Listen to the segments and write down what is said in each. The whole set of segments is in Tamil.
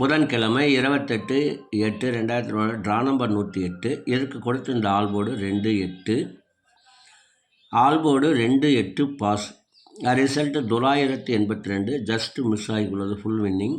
புதன்கிழமை இருபத்தெட்டு எட்டு ரெண்டாயிரத்தி மூணு ட்ரா நம்பர் நூற்றி எட்டு. இதற்கு கொடுத்திருந்த ஆல்போர்டு ரெண்டு எட்டு. ஆல்போர்டு ரெண்டு எட்டு பாஸ். ரிசல்ட்டு தொள்ளாயிரத்து எண்பத்தி ரெண்டு ஜஸ்ட் மிஸ் ஆகியுள்ளது ஃபுல் வின்னிங்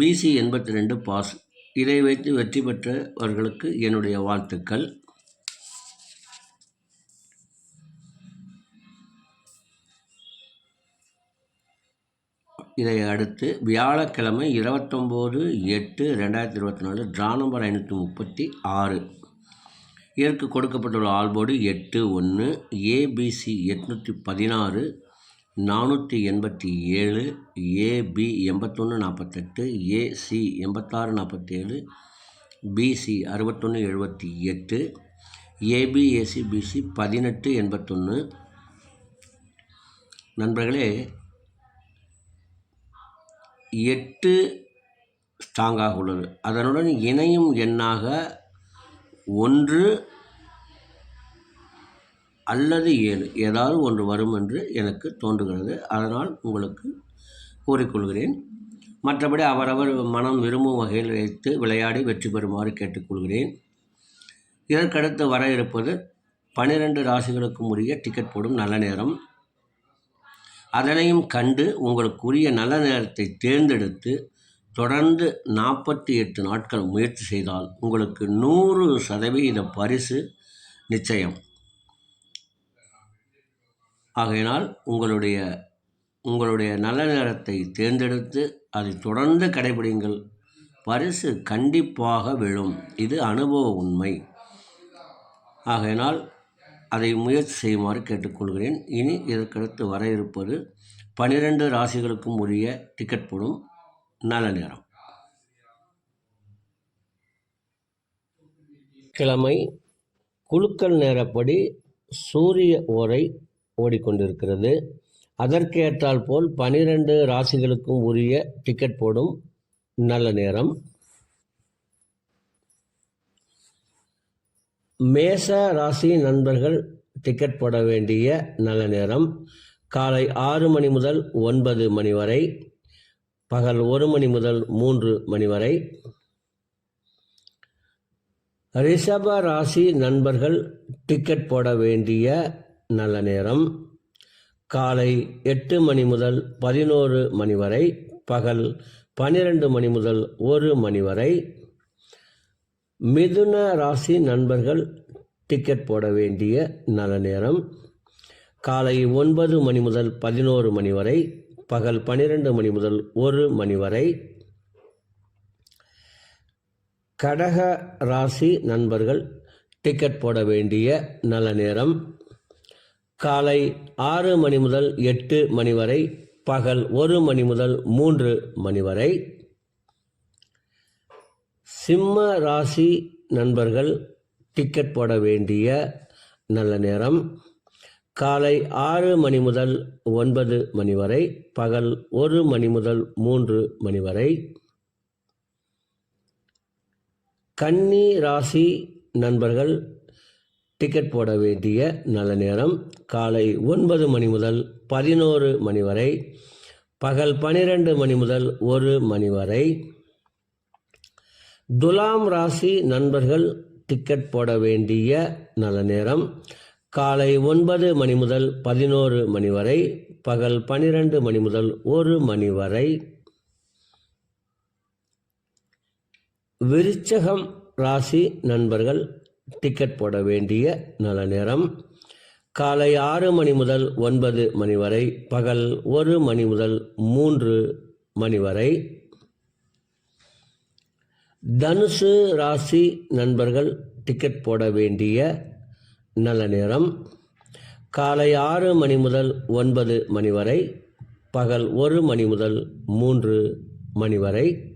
பிசி எண்பத்தி ரெண்டு பாஸ். இதை வைத்து வெற்றி பெற்றவர்களுக்கு என்னுடைய வாழ்த்துக்கள். இதை அடுத்து வியாழக்கிழமை இருபத்தொம்போது எட்டு ரெண்டாயிரத்தி இருபத்தி நாலு ட்ரா நம்பர் ஐநூற்றி முப்பத்தி ஆறு. இதற்கு கொடுக்கப்பட்டுள்ள ஆல்போர்டு எட்டு ஒன்று ஏபிசி எட்நூற்றி பதினாறு நானூற்றி எண்பத்தி ஏழு ஏபி எண்பத்தொன்று நாற்பத்தெட்டு ஏசி எண்பத்தாறு நாற்பத்தேழு பிசி அறுபத்தொன்று எழுபத்தி எட்டு ஏபிஏசி பிசி பதினெட்டு எண்பத்தொன்று நண்பர்களே எட்டு ஸ்ட்ராங்காக உள்ளது. அதனுடன் இணையும் எண்ணாக ஒன்று அல்லது ஏழு ஏதாவது ஒன்று வரும் என்று எனக்கு தோன்றுகிறது. அதனால் உங்களுக்கு கூறிக்கொள்கிறேன். மற்றபடி அவரவர் மனம் விரும்பும் வகையில் வைத்து விளையாடி வெற்றி பெறுமாறு கேட்டுக்கொள்கிறேன். இதற்கடுத்து வர இருப்பது பனிரெண்டு ராசிகளுக்கும் உரிய டிக்கெட் போடும் நல்ல நேரம். அதனையும் கண்டு உங்களுக்குரிய நல்ல நேரத்தை தேர்ந்தெடுத்து தொடர்ந்து நாற்பத்தி எட்டு நாட்கள் முயற்சி செய்தால் உங்களுக்கு நூறு சதவீத பரிசு நிச்சயம். ஆகையினால் உங்களுடைய உங்களுடைய நல்ல நேரத்தை தேர்ந்தெடுத்து அதை தொடர்ந்து கடைபிடிங்கள். பரிசு கண்டிப்பாக விழும். இது அனுபவ உண்மை. ஆகையினால் அதை முயற்சி செய்யுமாறு கேட்டுக்கொள்கிறேன். இனி இதற்கடுத்து வர இருப்பது பனிரெண்டு ராசிகளுக்கும் உரிய டிக்கெட் போடும் நல்ல நேரம். கிழமை குழுக்கள் நேரப்படி சூரிய ஓரை ஓடிக்கொண்டிருக்கிறது. அதற்கேற்றால் போல் பனிரெண்டு ராசிகளுக்கும் உரிய டிக்கெட் போடும் நல்ல நேரம். மேச ராசி நண்பர்கள் டிக்கெட் போட வேண்டிய நல்ல நேரம். காலை ஆறு மணி முதல் ஒன்பது மணி வரை. பகல் ஒரு மணி முதல் மூன்று மணி வரை. ரிஷப ராசி நண்பர்கள் டிக்கெட் போட வேண்டிய நல்ல நேரம். காலை எட்டு மணி முதல் பதினோரு மணி வரை. பகல் பன்னிரண்டு மணி முதல் ஒரு மணி வரை. மிதுன ராசி நண்பர்கள் டிக்கெட் போட வேண்டிய நல்ல நேரம். காலை ஒன்பது மணி முதல் பதினோரு மணி வரை பகல் பன்னிரெண்டு மணி முதல் ஒரு மணி வரை. கடக ராசி நண்பர்கள் டிக்கெட் போட வேண்டிய நல்ல நேரம். காலை ஆறு மணி முதல் எட்டு மணி வரை பகல் ஒரு மணி முதல் மூன்று மணி வரை. சிம்ம ராசி நண்பர்கள் டிக்கெட் போட வேண்டிய நல்ல நேரம். காலை ஆறு மணி முதல் ஒன்பது மணி வரை பகல் ஒரு மணி முதல் மூன்று மணி வரை. கன்னி ராசி நண்பர்கள் டிக்கெட் போட வேண்டிய நல்ல நேரம். காலை ஒன்பது மணி முதல் பதினோரு மணி வரை பகல் பனிரெண்டு மணி முதல் ஒரு மணி வரை. துலாம் ராசி நண்பர்கள் டிக்கெட் போட வேண்டிய நல்ல நேரம். காலை ஒன்பது மணி முதல் பதினோரு மணி வரை பகல் பனிரெண்டு மணி முதல் ஒரு மணி வரை. விருச்சகம் ராசி நண்பர்கள் டிக்கெட் போட வேண்டிய நல்ல நேரம். காலை ஆறு மணி முதல் ஒன்பது மணி வரை பகல் ஒரு மணி முதல் மூன்று மணி வரை. தனுசு ராசி நண்பர்கள் டிக்கெட் போட வேண்டிய நல்ல நேரம். காலை ஆறு மணி முதல் ஒன்பது மணி வரை பகல் ஒரு மணி முதல் மூன்று மணி வரை.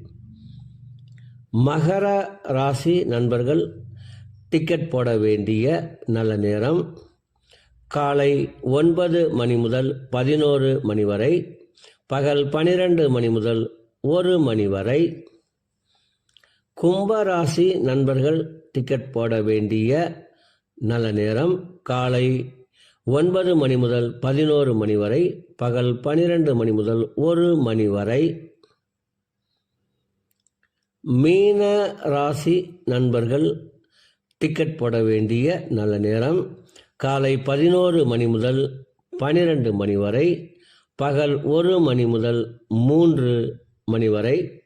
மகர ராசி நண்பர்கள் டிக்கெட் போட வேண்டிய நல்ல நேரம். காலை ஒன்பது மணி முதல் பதினோரு மணி வரை பகல் பனிரெண்டு மணி முதல் ஒரு மணி வரை. கும்பராசி நண்பர்கள் டிக்கெட் போட வேண்டிய நல்ல நேரம். காலை ஒன்பது மணி முதல் பதினோரு மணி வரை பகல் பனிரெண்டு மணி முதல் ஒரு மணி வரை. மீன ராசி நண்பர்கள் டிக்கெட் போட வேண்டிய நல்ல நேரம். காலை பதினோரு மணி முதல் பனிரெண்டு மணி வரை பகல் ஒரு மணி முதல் மூன்று மணி வரை.